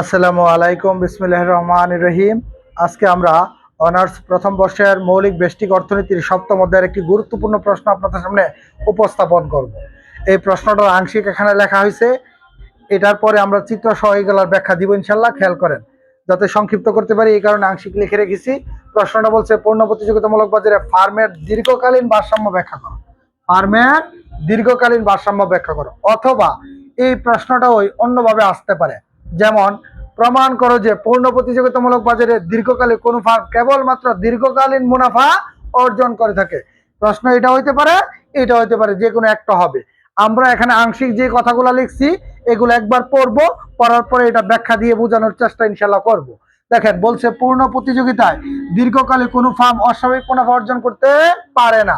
আসসালামু আলাইকুম বিসমিল্লাহ রহমান রহিম। আজকে আমরা অনার্স প্রথম বর্ষের মৌলিক বেষ্টিক অর্থনীতির সপ্তম অধ্যায়ের একটি গুরুত্বপূর্ণ প্রশ্ন আপনাদের সামনে উপস্থাপন করব। এই প্রশ্নটার আংশিক এখানে লেখা হয়েছে, এটার পরে আমরা চিত্র সহ এগুলোর ব্যাখ্যা দিব ইনশাল্লাহ খেয়াল করেন। যাতে সংক্ষিপ্ত করতে পারি, এই কারণে আংশিক লিখে রেখেছি। প্রশ্নটা বলছে পূর্ণ প্রতিযোগিতামূলক বাজারে ফার্মের দীর্ঘকালীন ভারসাম্য ব্যাখ্যা করো। ফার্মের দীর্ঘকালীন ভারসাম্য ব্যাখ্যা করো, অথবা এই প্রশ্নটা ওই অন্যভাবে আসতে পারে। যেমন, প্রমাণ করো যে পূর্ণ প্রতিযোগিতামূলক বাজারে দীর্ঘকালে কোনো ফার্ম কেবলমাত্র দীর্ঘকালীন মুনাফা অর্জন করে থাকে। প্রশ্ন এটা হইতে পারে, এটা হইতে পারে, যে কোনো একটা হবে। আমরা এখানে আংশিক যে কথাগুলো লিখছি, এগুলো একবার পড়ব, পড়ার পরে এটা ব্যাখ্যা দিয়ে বোঝানোর চেষ্টা ইনশাল্লাহ করব। দেখেন, বলছে পূর্ণ প্রতিযোগিতায় দীর্ঘকালে কোনো ফার্ম অস্বাভাবিক মুনাফা অর্জন করতে পারে না।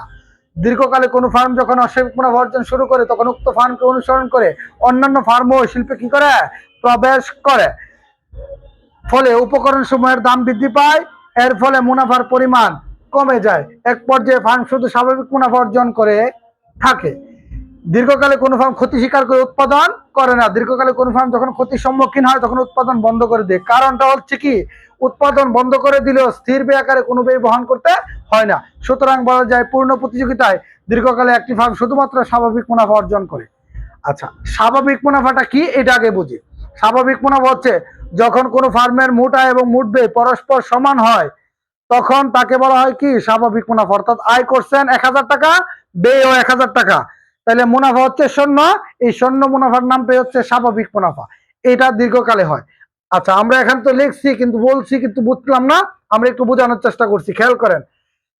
দীর্ঘকালে কোনো ফার্ম যখন অস্বাভাবিক বর্জন শুরু করে, তখন উক্ত ফার্মকে অনুসরণ করে অন্যান্য ফার্ম ও শিল্পে কি করে? প্রবেশ করে। ফলে উপকরণ সময়ের দাম বৃদ্ধি পায়, এর ফলে মুনাফার পরিমাণ কমে যায়। এক পর্যায়ে ফার্ম শুধু স্বাভাবিক মুনাফা অর্জন করে থাকে। দীর্ঘকালে কোনো ফার্ম ক্ষতি স্বীকার করে উৎপাদন করে না। দীর্ঘকালে কোনো ফার্ম যখন ক্ষতির সম্মুখীন হয়, তখন উৎপাদন বন্ধ করে দেয়। কারণটা হচ্ছে কি? উৎপাদন বন্ধ করে দিলেও স্থির ব্যয় আকারে কোনো ব্যয় বহন করতে হয় না। সুতরাং বলা যায়, পূর্ণ প্রতিযোগিতায় দীর্ঘকালে একটি ফার্ম শুধুমাত্র স্বাভাবিক মুনাফা অর্জন করে। আচ্ছা স্বাভাবিক মুনাফাটা কি? এটা আগে বুঝি। স্বাভাবিক মুনাফা হচ্ছে, যখন কোনো ফার্মের মোট আয় এবং মোট ব্যয় পরস্পর সমান হয়, তখন তাকে বলা হয় কি? স্বাভাবিক মুনাফা। অর্থাৎ আয় করছেন এক হাজার টাকা, ব্যয়ও এক হাজার টাকা। তাহলে মুনাফা হচ্ছে শূন্য এই শূন্য মুনাফার নামটাই হচ্ছে স্বাভাবিক মুনাফা। এটা দীর্ঘকালে হয়। আচ্ছা আমরা এখান তো লিখছি, কিন্তু বলছি, কিন্তু বুঝলাম না। আমরা একটু বোঝানোর চেষ্টা করছি, খেয়াল করেন।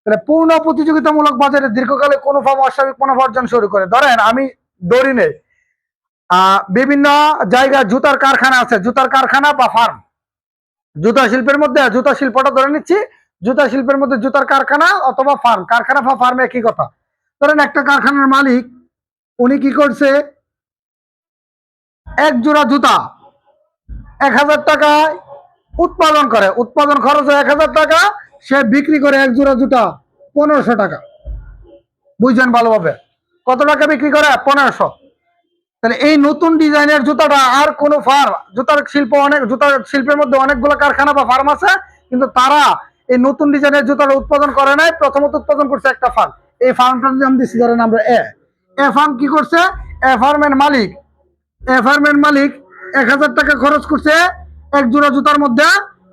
তাহলে পূর্ণ প্রতিযোগিতামূলক বাজারে দীর্ঘকালে কোনো ফার্ম অস্বাভাবিক মুনাফা অর্জন শুরু করে? ধরেন, আমি দড়ি নেই। বিভিন্ন জায়গায় জুতার কারখানা আছে, জুতার কারখানা বা ফার্ম জুতা শিল্পের মধ্যে, জুতা শিল্পটা ধরে নিচ্ছি। জুতা শিল্পের মধ্যে জুতার কারখানা অথবা ফার্ম কারখানা বা ফার্মে একই কথা? ধরেন একটা কারখানার মালিক উনি কি করছে? এক জোড়া জুতা, এক হাজার টাকায় উৎপাদন করে। উৎপাদন খরচ এক হাজার টাকা, সে বিক্রি করে এক জোড়া জুতা, পনেরোশো টাকা। বুঝছেন ভালোভাবে? কত টাকা বিক্রি করে? পনেরোশো। তাহলে এই নতুন ডিজাইনের জুতাটা আর কোনো ফার্ম জুতার শিল্প অনেক জুতার শিল্পের মধ্যে অনেকগুলো কারখানা বা ফার্ম আছে, কিন্তু তারা এই নতুন ডিজাইনের জুতাটা উৎপাদন করে নাই। প্রথমত উৎপাদন করছে একটা ফার্ম। এই ফার্মটার নাম দিচ্ছি ধরেন আমরা এ। এ কি করছে? এ ফার্মের মালিক। এ ফার্মের মালিক এক হাজার টাকা খরচ করছে, এক জোড়া জুতার মধ্যে।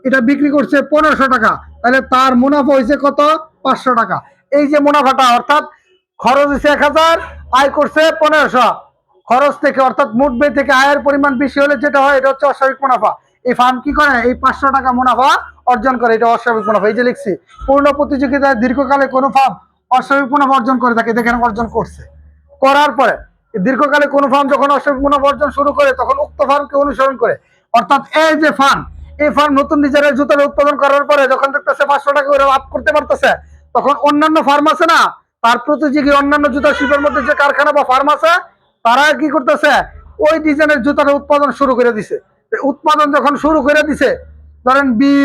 এটা বিক্রি করছে পনেরোশো টাকা। তাহলে তার মুনাফা হয়েছে কত? পাঁচশো টাকা। এই যে মুনাফাটা, অর্থাৎ খরচ হয়েছে এক হাজার, আয় করছে পনেরোশো। খরচ থেকে, অর্থাৎ মোট ব্যয় থেকে আয়ের পরিমাণ বেশি হলে যেটা হয়, এটা হচ্ছে অস্বাভাবিক মুনাফা। এই ফার্ম কি করে? এই পাঁচশো টাকা মুনাফা অর্জন করে, এটা অস্বাভাবিক মুনাফা। এই যে লিখছি, পূর্ণ প্রতিযোগিতায় দীর্ঘকালে কোনো ফার্ম অস্বাভাবিক মুনাফা অর্জন করে থাকে, দেখেন অর্জন করছে। করার পরে দীর্ঘকালে কোনো ফার্ম যখন অস্বাভাবিক মুনাফা অর্জন শুরু করে, তখন উক্ত ফার্মকে অনুসরণ করে। অর্থাৎ এই যে ফার্ম এই ফার্ম নতুন ডিজাইনের জুতার উৎপাদন করার পরে যখন দেখতেছে পাঁচশো টাকা করে লাভ করতে পারতেছে, তখন অন্যান্য ফার্ম আছে না? তার প্রতিযোগী অন্যান্য জুতা শিল্পের মধ্যে যে কারখানা বা ফার্ম আছে, তারা কি করতেছে? ওই ডিজাইনের জুতাটা উৎপাদন শুরু করে দিছে। উৎপাদন যখন শুরু করে দিছে, ধরেন বি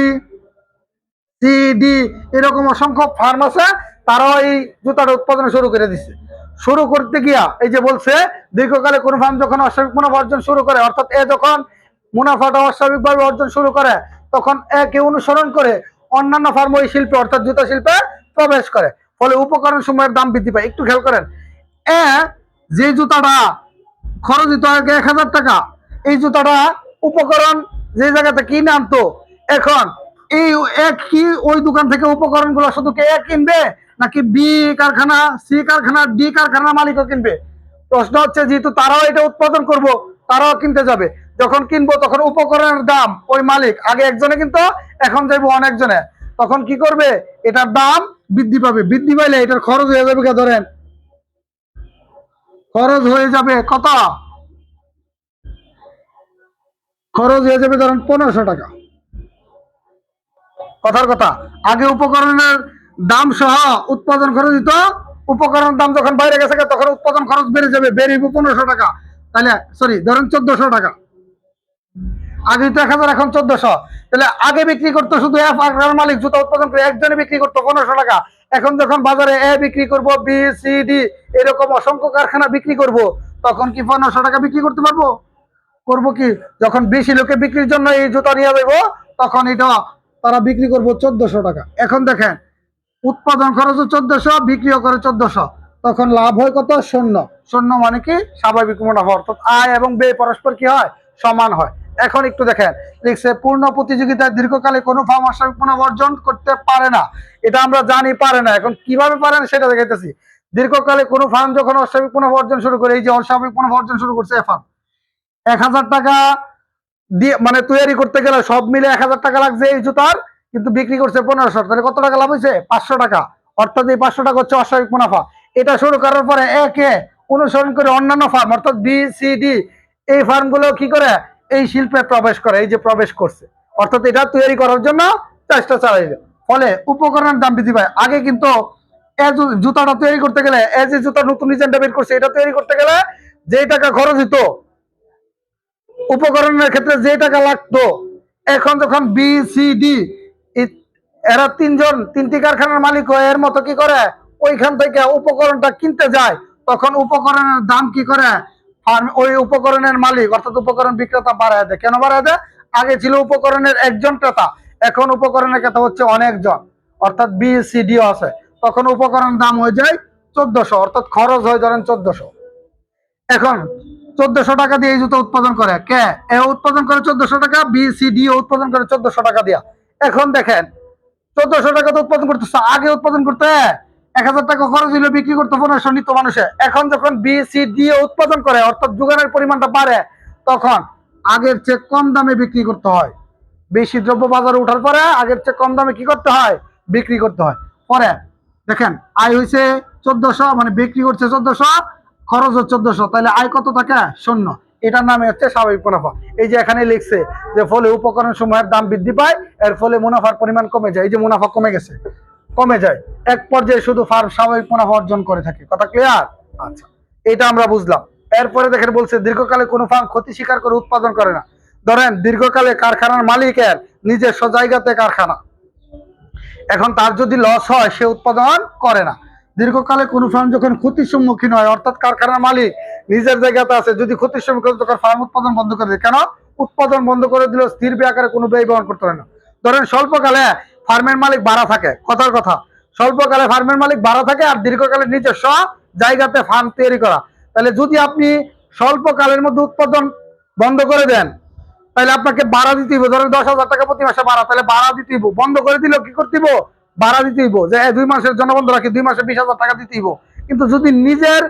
সি ডি এরকম অসংখ্য ফার্ম আছে, তারাও এই জুতাটা উৎপাদন শুরু করে দিছে। শুরু করতে গিয়া, এই যে বলছে, দীর্ঘকালে কোন ফার্ম যখন অস্বাভাবিক মুনাফা অর্জন শুরু করে, অর্থাৎ এ যখন মুনাফাটা অস্বাভাবিকভাবে অর্জন শুরু করে, তখন একে অনুসরণ করে অন্যান্য ফার্ম ওই শিল্পে, অর্থাৎ জুতা শিল্পে প্রবেশ করে। ফলে উপকরণ সময়ের দাম বৃদ্ধি পায়। একটু খেয়াল করেন, এ যে জুতাটা খরচ দিত আগে এক হাজার টাকা, এই জুতাটা উপকরণ যে জায়গাতে কিনে আনতো, এখন এই এক কি ওই দোকান থেকে উপকরণগুলো শুধু কে কিনবে? নাকি বি কারখানা, সি কারখানা, ডি কারখানা মালিকও কিনবে? প্রশ্ন হচ্ছে, যেহেতু তারাও এটা উৎপাদন করব, তারাও কিনতে যাবে। যখন কিনবো, তখন উপকরণের দাম, ওই মালিক, আগে একজনে কিন্তু, এখন যাইবো অনেকজনে। তখন কি করবে? এটার দাম বৃদ্ধি পাবে। বৃদ্ধি পাইলে এটার খরচ হয়ে যাবে ধরেন? খরচ হয়ে যাবে কত? খরচ হয়ে যাবে ধরেন পনেরোশো টাকা। কথার কথা। আগে উপকরণের দাম সহ উৎপাদন খরচ দিত। উপকরণের দাম যখন বাইরে গেছে, তখন উৎপাদন খরচ বেড়ে যাবে। বেড়ে পনেরোশো টাকা। তাহলে সরি ধরেন চোদ্দশো টাকা। আগে তো এক হাজার, এখন চোদ্দশো। তাহলে আগে বিক্রি করতো শুধু মালিক, জুতা উৎপাদন করে একজনে বিক্রি করতো পনেরোশো টাকা। এখন যখন বাজারে এ বিক্রি করব, বি, সি, ডি, এরকম অসংখ্য কারখানা বিক্রি করব, তখন কি পনেরোশো টাকা বিক্রি করতে পারব? করব কি? যখন বেশি লোকে বিক্রির জন্য এই জুতা নিয়ে যাব তখন এটা তারা বিক্রি করব চোদ্দশো টাকা। এখন দেখেন, উৎপাদন খরচ চোদ্দশো, বিক্রিও করে চোদ্দশো। তখন লাভ হয় কত? শূন্য। শূন্য মানে কি? স্বাভাবিক মুনাফা, অর্থাৎ আয় এবং ব্যয় পরস্পর কি হয়? সমান হয়। এখন একটু দেখেন, লিখছে, পূর্ণ প্রতিযোগিতায় দীর্ঘকালে কোনো ফার্ম অস্বাভাবিক মুনাফা অর্জন করতে পারে না। এটা আমরা জানি পারে না। এখন কীভাবে পারে না সেটা দেখাইতেছি। দীর্ঘকালে কোনো ফার্ম যখন অস্বাভাবিক মুনাফা অর্জন শুরু করে, এই যে অস্বাভাবিক মুনাফা অর্জন শুরু করছে ফার্ম। এক হাজার টাকা দিয়ে মানে তৈরি করতে গেলে সব মিলে এক হাজার টাকা লাগছে এই জুতার, কিন্তু বিক্রি করছে পনেরোশো। তাহলে কত টাকা লাভ হয়েছে? পাঁচশো টাকা। অর্থাৎ এই পাঁচশো টাকা হচ্ছে অস্বাভাবিক মুনাফা। এটা শুরু করার পরে একে অনুসরণ করে অন্যান্য ফার্ম অর্থাৎ বি সি ডি এই ফার্মগুলো কি করে? এই শিল্পে প্রবেশ করে, এই যে প্রবেশ করছে। অর্থাৎ এটা তৈরি করার জন্য চেষ্টা চালাইল ফলে উপকরণের দাম বৃদ্ধি পায়। আগে কিন্তু জুতাটা তৈরি করতে গেলে এ যে জুতা নতুন ডিজাইনটা বের করছে, এটা তৈরি করতে গেলে যে টাকা খরচ হতো উপকরণের ক্ষেত্রে যে টাকা লাগতো, এখন যখন বি সি ডি এরা তিনজন, তিনটি কারখানার মালিক হয়, এর মতো কি করে? ওইখান থেকে উপকরণটা কিনতে যায়, তখন উপকরণের দাম কি করে? ওই উপকরণের মালিক, অর্থাৎ উপকরণ বিক্রেতা বাড়ায় দেয়। কেন বাড়ায় দেয়? আগে ছিল উপকরণের একজন ক্রেতা, এখন উপকরণের ক্রেতা হচ্ছে অনেকজন, অর্থাৎ বি সি ডি আছে। তখন উপকরণের দাম হয়ে যায় চোদ্দশো, অর্থাৎ খরচ হয়ে ধরেন চোদ্দশো। এখন চোদ্দশো টাকা দিয়ে এই জুতো উৎপাদন করে। কে? এ উৎপাদন করে চোদ্দশো টাকা, বি, সি, ডি উৎপাদন করে চোদ্দশো টাকা দিয়া। এখন দেখেন, চোদ্দশো টাকা তো উৎপাদন করতেছে, আগে উৎপাদন করতে এক হাজার টাকা খরচ হলে বিক্রি করতে পনেরোশো নিত মানুষে। এখন যখন বি, সি, ডি উৎপাদন করে, অর্থাৎ যোগানের পরিমাণটা বাড়ে, তখন আগের চেয়ে কম দামে বিক্রি করতে হয়। বেশি দ্রব্য বাজারে ওঠার পরে আগের চেয়ে কম দামে কি করতে হয়? বিক্রি করতে হয়। পরে দেখেন, আয় হয়েছে চোদ্দশো মানে বিক্রি করছে চোদ্দশো খরচ হচ্ছে চোদ্দশো তাহলে আয় কত থাকে? শূন্য। এটার নামে হচ্ছে স্বাভাবিক মুনাফা। এই যে এখানে লিখছে যে ফলে উপকরণ সমূহের দাম বৃদ্ধি পায়, এর ফলে মুনাফার পরিমাণ কমে যায়। এই যে মুনাফা কমে গেছে, কমে যায়। এক পর্যায়ে শুধু ফার্ম স্বাভাবিক মুনাফা অর্জন করে থাকে। কথা ক্লিয়ার আচ্ছা। এটা আমরা বুঝলাম। এরপরে দেখেন বলছে, দীর্ঘকালে কোনো ফার্ম ক্ষতি স্বীকার করে উৎপাদন করে না। ধরেন, দীর্ঘকালে কারখানার মালিকের নিজস্ব জায়গাতে কারখানা। এখন তার যদি লস হয়, সে উৎপাদন করে না। দীর্ঘকালে কোনো ফার্ম যখন ক্ষতির সম্মুখীন হয়, অর্থাৎ কারখানার মালিক নিজের জায়গাতে আছে, যদি ক্ষতির সম্মুখীন তখন ফার্ম উৎপাদন বন্ধ করে দেয়। কেন? উৎপাদন বন্ধ করে দিলেও স্থির আকারে কোনো ব্যয় বহন করতে হয় না। ধরেন স্বল্পকালে ফার্মের মালিক ভাড়া থাকে, কথার কথা। স্বল্পকালে ফার্মের মালিক ভাড়া থাকে আর দীর্ঘকালে নিজস্ব জায়গাতে ফার্ম তৈরি করা। তাহলে যদি আপনি স্বল্পকালের মধ্যে উৎপাদন বন্ধ করে দেন, তাহলে আপনাকে ভাড়া দিতে হইব। ধরেন দশ হাজার টাকা প্রতি মাসে ভাড়া, তাহলে ভাড়া দিতে হইব। বন্ধ করে দিলেও কি করতে ভাড়া দিতে হইব। যে দুই মাসের জন্য বন্ধ রাখি দুই মাসে বিশ হাজার টাকা দিতে হইব? কিন্তু যদি নিজের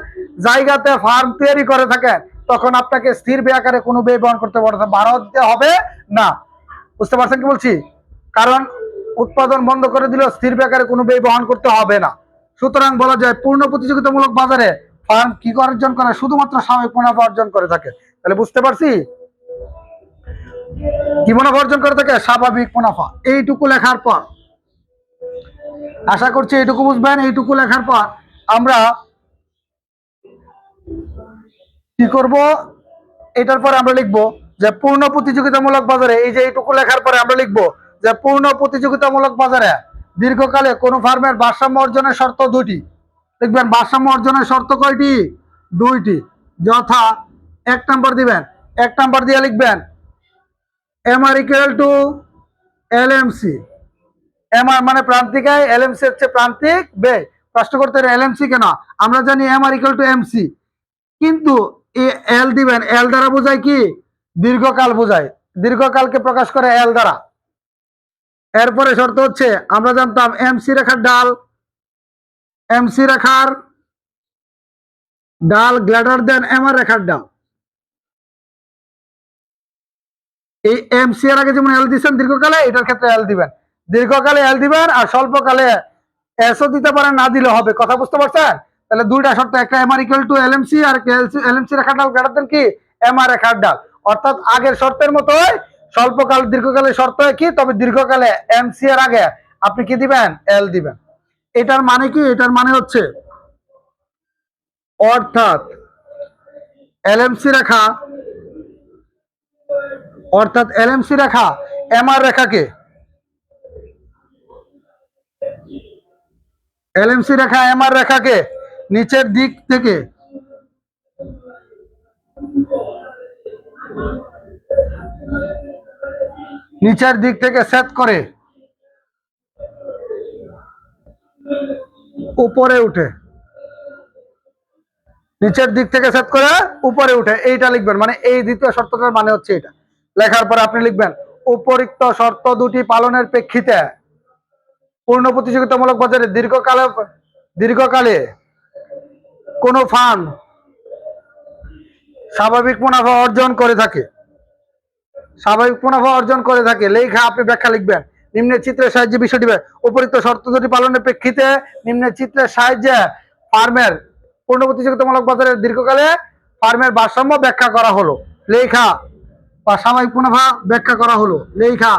জায়গাতে ফার্ম তৈরি করে থাকেন, তখন আপনাকে স্থির ব্যয় আকারে কোনো ব্যয় বহন করতে পারবে না ভাড়াও দিতে হবে না। বুঝতে পারছেন কি বলছি? কারণ উৎপাদন বন্ধ করে দিলেও স্থির ব্যয় আকারে কোনো ব্যয় বহন করতে হবে না। সুতরাং বলা যায়, পূর্ণ প্রতিযোগিতামূলক বাজারে ফার্ম কি অর্জন করে? শুধুমাত্র সাময়িক মুনাফা অর্জন করে থাকে। তাহলে বুঝতে পারছি? কি মুনাফা অর্জন করে থাকে? স্বাভাবিক মুনাফা। এইটুকু লেখার পর আশা করছি এইটুকু বুঝবেন, এইটুকু লেখার পর আমরা কি করব? এটার পরে আমরা লিখব যে পূর্ণ প্রতিযোগিতামূলক বাজারে, এই যে এইটুকু লেখার পরে আমরা লিখব যে পূর্ণ প্রতিযোগিতামূলক বাজারে দীর্ঘকালে কোন ফার্মের ভারসাম্য অর্জনের শর্ত দুটি দেখবেন, ভারসাম্য অর্জনের শর্ত কয়টি? দুইটি। যথা এক নাম্বার দিবেন, এক নাম্বার দিয়ে লিখবেন M R equal to L M C M R মানে প্রান্তিক আয় এল এম সি হচ্ছে প্রান্তিক ব্যয় প্রশ্ন করতে এল এম সি কেন? আমরা জানি M R equal to M C কিন্তু এল দিবেন এল দ্বারা বোঝায় কি? দীর্ঘকাল বোঝায়। দীর্ঘকালকে প্রকাশ করে এল দ্বারা। এরপরে শর্ত হচ্ছে, আমরা জানতাম এমসি রেখার ডাল এম সি রেখার ডাল গ্রেটার দেন এম আর রেখার ডাল। এই এম সি এর আগে যেমন এল দিচ্ছেন দীর্ঘকালে, এটার ক্ষেত্রে এল দিবেন। দীর্ঘকালে এল দিবেন আর স্বল্পকালে এসও দিতে পারেন, না দিলে হবে। কথা বুঝতে পারছেন? তাহলে দুইটা শর্ত, একটা M R equal to L M C R L M C রেখার ডাল গ্রেটার দেন কি? এম আর রেখার ডাল। অর্থাৎ আগের শর্তের মতোই স্বল্পকাল দীর্ঘকালে শর্ত কি তবে দীর্ঘকালে এম সি এর আগে আপনি কি দিবেন? এল দিবেন। এটার মানে কি? এটার মানে হচ্ছে অর্থাৎ এলএমসি রেখা, অর্থাৎ এলএমসি রেখা এমআর রেখাকে এলএমসি রেখা, এমআর রেখাকে নিচের দিক থেকে। নিচের দিক থেকে সেট করে। উপরে উঠে। নিচের দিক থেকে সেট করে উপরে উঠে। এইটা লিখবেন মানে এই দ্বিতীয় শর্তটার মানে হচ্ছে এটা। লেখার পর আপনি লিখবেন উপরিক্ত শর্ত দুটি পালনের প্রেক্ষিতে পূর্ণ প্রতিযোগিতামূলক বাজারে দীর্ঘকালে দীর্ঘকালে কোনো ফান্ড স্বাভাবিক মুনাফা অর্জন করে থাকে। স্বাভাবিক মুনাফা অর্জন করে থাকে। লেখা আপনি ব্যাখ্যা লিখবেন। নিম্নের চিত্রের সাহায্যে বিষয়টি উপরিক্ত শর্ত দুটি পালনের প্রেক্ষিতে নিম্নের চিত্রের সাহায্যে ফার্মের পূর্ণ প্রতিযোগিতামূলক বাজারে দীর্ঘকালে ফার্মের ভারসাম্য ব্যাখ্যা করা হলো। লেখা বা সাময়িক মুনাফা ব্যাখ্যা করা হলো। লেখা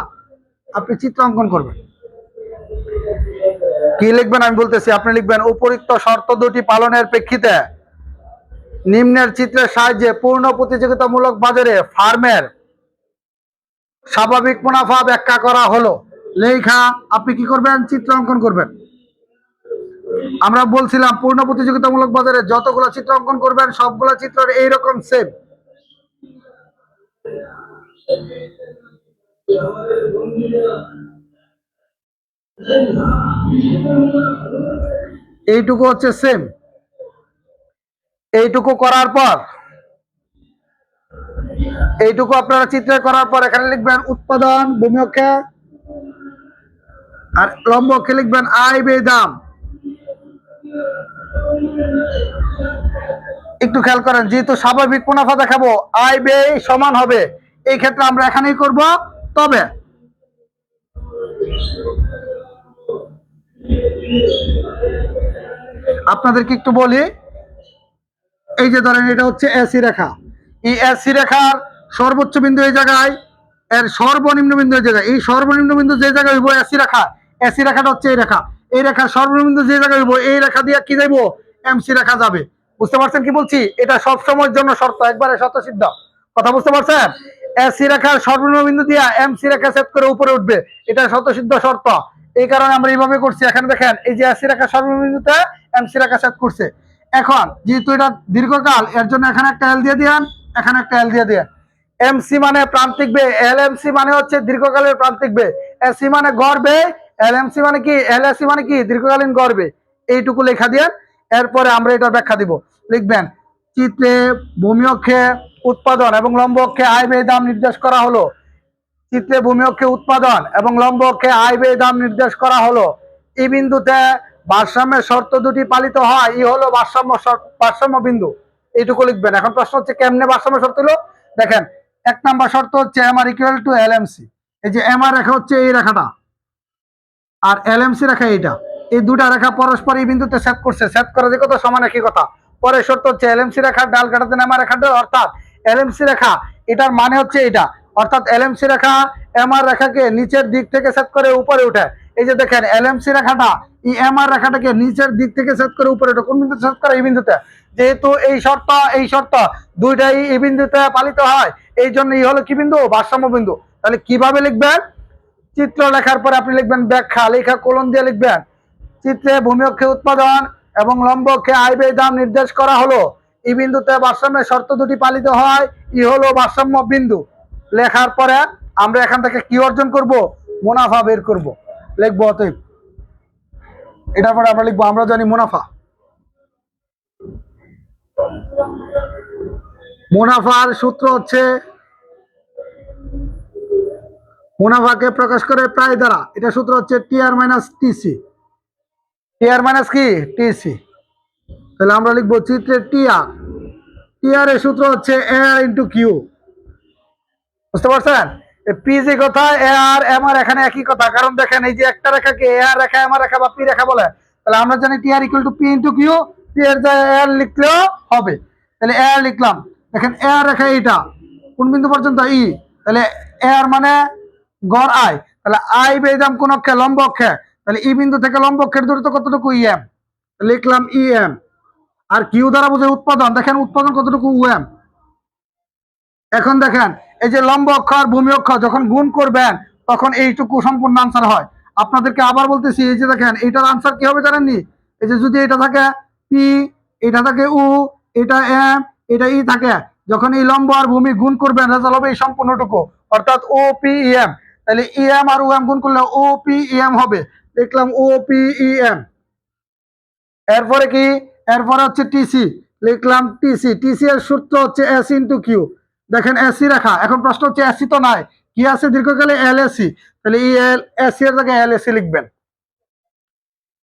আপনি চিত্র অঙ্কন করবেন। কি লিখবেন আমি বলতেছি, আপনি লিখবেন, উপরিক্ত শর্ত দুটি পালনের প্রেক্ষিতে নিম্নের চিত্রের সাহায্যে পূর্ণ প্রতিযোগিতামূলক বাজারে ফার্মের স্বাভাবিক মুনাফা ব্যাখ্যা করা হলো। লেখা, আপনি কি করবেন? চিত্র অঙ্কন করবেন। আমরা বলছিলাম, পূর্ণ প্রতিযোগিতামূলক বাজারে যতগুলো চিত্র অঙ্কন করবেন, সবগুলো চিত্র এইরকম সেম এইটুকু হচ্ছে সেম এইটুকু করার পর, এইটুকু আপনারা চিত্রে করার পর এখানে লিখবেন উৎপাদন ভূমি আর লম্ব অক্ষে লিখবেন আয় বে দাম। একটু খেয়াল করেন, যেহেতু স্বাভাবিক মুনাফা দেখাবো, আয়, ব্যয় সমান হবে। এই ক্ষেত্রে আমরা এখানেই করব। তবে আপনাদেরকে একটু বলি, এই যে ধরেন এটা হচ্ছে এসি রেখা। এই এসি রেখার সর্বোচ্চ বিন্দু এই জায়গায়, এর সর্বনিম্ন বিন্দু এই জায়গায়। এই সর্বনিম্ন বিন্দু যে জায়গায় হইব এসি রেখা, এসি রেখাটা হচ্ছে এই রেখা। এই রেখার সর্বনিম্ন বিন্দু যে জায়গায় হইব, এই রেখা দিয়ে কি যাইবো? এমসি রেখা যাবে। বুঝতে পারছেন কি বলছি? এটা সব সময়ের জন্য শর্ত, একবারে শত সিদ্ধ কথা বুঝতে পারছেন? এসি রেখার সর্বনিম্ন বিন্দু দিয়া এমসি রেখা সেট করে উপরে উঠবে। এটা শত সিদ্ধ শর্ত। এই কারণে আমরা এইভাবে করছি। এখানে দেখেন, এই যে এসি রেখা সর্বনিম্ন বিন্দুতে এমসি রেখা সেট করছে। এখন যেহেতু এটা দীর্ঘকাল, এর জন্য এখানে একটা এল দিয়ে দিয়েন, এখানে একটা এল দিয়ে দিয়েন। এমসি মানে প্রান্তিক বে এল এমসি মানে হচ্ছে দীর্ঘকালের প্রান্তিক বে এসি মানে গড় বে এল এমসি মানে কি এল এসি মানে কি, দীর্ঘকালীন গড় বে এইটুকু লেখা দিয়েন, এরপরে আমরা এটার ব্যাখ্যা দিব। লিখবেন, চিত্রে ভূমি অক্ষে উৎপাদন এবং লম্ব অক্ষে আয় ব্যয় দাম নির্দেশ করা হলো। চিত্রে ভূমি অক্ষে উৎপাদন এবং লম্ব অক্ষে আয় ব্যয় দাম নির্দেশ করা হলো। এই বিন্দুতে ভারসাম্যের শর্ত দুটি পালিত হয়। ই হলো ভারসাম্য ভারসাম্য বিন্দু। এইটুকু লিখবেন। এখন প্রশ্ন হচ্ছে, কেমনে ভারসাম্য শর্ত হলো? দেখেন, এক নাম্বার শর্ত হচ্ছে M R equal to L এই যে এম আর রেখা হচ্ছে এই রেখাটা। আর এল রেখা এইটা। এই দুটা রেখা পরস্পর এই বিন্দুতে সেট করছে। সেট করে যে কত সমান একই কথা। পরের শর্ত হচ্ছে এলএমসি রেখার ডাল কাটাতে নেমা রেখার ডাল অর্থাৎ এলএমসি রেখা, এটার মানে হচ্ছে এটা অর্থাৎ এলএমসি রেখা, এমআর রেখাকে নিচের দিক থেকে সেট করে উপরে উঠে। এই যে দেখেন, এলএমসি রেখাটা, এই এমআর রেখাটাকে নিচের দিক থেকে সেট করে উপরে উঠে। কোন বিন্দুতে সেট করে? এই বিন্দুতে। যেহেতু এই শর্ত এই শর্ত, দুইটাই এই বিন্দুতে পালিত হয়, এই জন্য এই হলো কি বিন্দু? ভারসাম্য বিন্দু। তাহলে কীভাবে লিখবেন? চিত্র লেখার পরে আপনি লিখবেন ব্যাখ্যা, লেখা কোলন দিয়ে লিখবেন। চিত্রে ভূমি অক্ষে উৎপাদন এবং লম্ব অক্ষে আয় ব্যয় দাম নির্দেশ করা হলো। এই বিন্দুতে ভারসাম্যের শর্ত দুটি পালিত হয়, ই হলো ভারসাম্য বিন্দু। লেখার পরে আমরা এখান থেকে কি অর্জন করব? মুনাফা বের করব। লিখব অতএব। এটার পরে আমরা লিখব, আমরা জানি মুনাফা। মুনাফার সূত্র হচ্ছে, মুনাফাকে প্রকাশ করে প্রায় দ্বারা। এটা সূত্র হচ্ছে TR minus TC TR minus কি? টিসি তাহলে আমরা লিখব চিত্রের টিআর টিআর এর সূত্র হচ্ছে এ আর ইন্টু কিউ বুঝতে পারছেন? পি যে কথা এ আর এম আর এখানে একই কথা। কারণ দেখেন, এই যে একটা রেখাকে এ আর রেখা এম আর রেখা বা পি রেখা বলে, তাহলে আমরা জানি T R equal to P into Q P এর জায়গায় এ আর লিখলেও হবে। তাহলে এ আর লিখলাম। দেখেন এ আর রেখা এইটা। কোন বিন্দু পর্যন্ত? ই তাহলে এ আর মানে গড় আয় তাহলে আই বেদাম কোন অক্ষে? লম্ব অক্ষে। তাহলে ই বিন্দু থেকে লম্ব অক্ষের দূরত্ব কতটুকু? ই এম লিখলাম ই এম আর কিউ দ্বারা বোঝায় উৎপাদন। দেখেন, উৎপাদন কতটুকু? উ এম এখন দেখেন এই যে লম্ব অক্ষর, ভূমি অক্ষর যখন গুণ করবেন, তখন এইটুকু সম্পূর্ণ আনসার হয়। আপনাদেরকে আবার বলতেছি, এই যে দেখেন, এইটার আনসার কি হবে জানেননি? এই যে যদি এটা থাকে পি এটা থাকে উ এটা এম এটা ই থাকে, যখন এই লম্ব আর ভূমি গুণ করবেন রেজাল্ট হবে এই সম্পূর্ণটুকু। অর্থাৎ ও পি এম তাহলে ই এম আর ওএম গুণ করলে ও পি এম হবে। লিখলাম ও পি ই এম এরপরে কি? এরপরে হচ্ছে টিসি লিখলাম টিসি টিসি এর সূত্র হচ্ছে এস ইন্টু কিউ দেখেন এসি রাখা। এখন প্রশ্ন হচ্ছে এসি তো নাই। কি আছে দীর্ঘকালে? এল এসি তাহলে ই এল এসি এর জায়গায় এল এসি লিখবেন।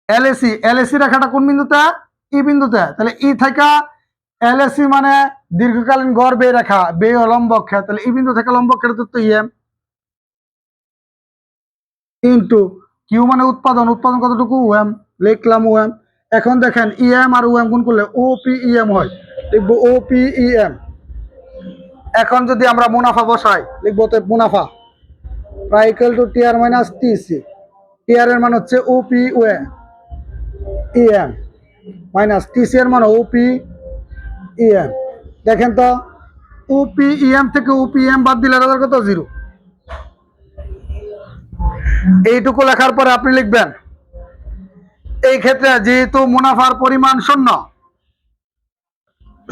এল এসি এল এসি রাখাটা কোন বিন্দুতে? ই বিন্দুতে। তাহলে ই থেকে এল এসি মানে দীর্ঘকালীন গড় বে রেখা বে ও লম্ব অক্ষে তাহলে ই বিন্দু থেকে লম্ব অক্ষের তো ইএম ইন্টু কিউ মানে উৎপাদন উৎপাদন কতটুকু? ওএম লিখলাম ওএম এখন দেখেন ইএম আর ওএম গুণ করলে ও পি ইএম হয়। লিখব ও পি ইএম এখন যদি আমরা মুনাফা বসাই, লিখব তো মুনাফা। প্রায় equal to TR minus TC TR এর মান হচ্ছে O P OA EM minus TC এর মান ও পি ইএম দেখেন তো ওপি ইএম থেকে ওপিএম বাদ দিলে রেজাল্ট কত? জিরো এইটুকু লেখার পরে আপনি লিখবেন, এই ক্ষেত্রে যেহেতু মুনাফার পরিমাণ শূন্য,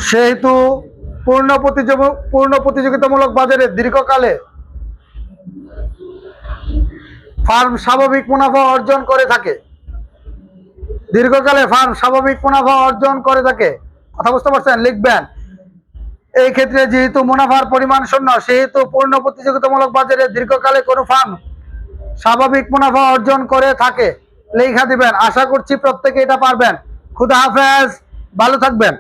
সেহেতু পূর্ণ পূর্ণ প্রতিযোগিতামূলক বাজারে দীর্ঘকালে ফার্ম স্বাভাবিক মুনাফা অর্জন করে থাকে। দীর্ঘকালে ফার্ম স্বাভাবিক মুনাফা অর্জন করে থাকে। কথা বুঝতে পারছেন? লিখবেন। এই ক্ষেত্রে যেহেতু মুনাফার পরিমাণ শূন্য, সেহেতু পূর্ণ প্রতিযোগিতামূলক বাজারে দীর্ঘকালে কোনো ফার্ম স্বাভাবিক মুনাফা অর্জন করে থাকে। লেখা দিবেন। আশা করছি প্রত্যেকে এটা পারবেন। খুদা হাফেজ। ভালো থাকবেন।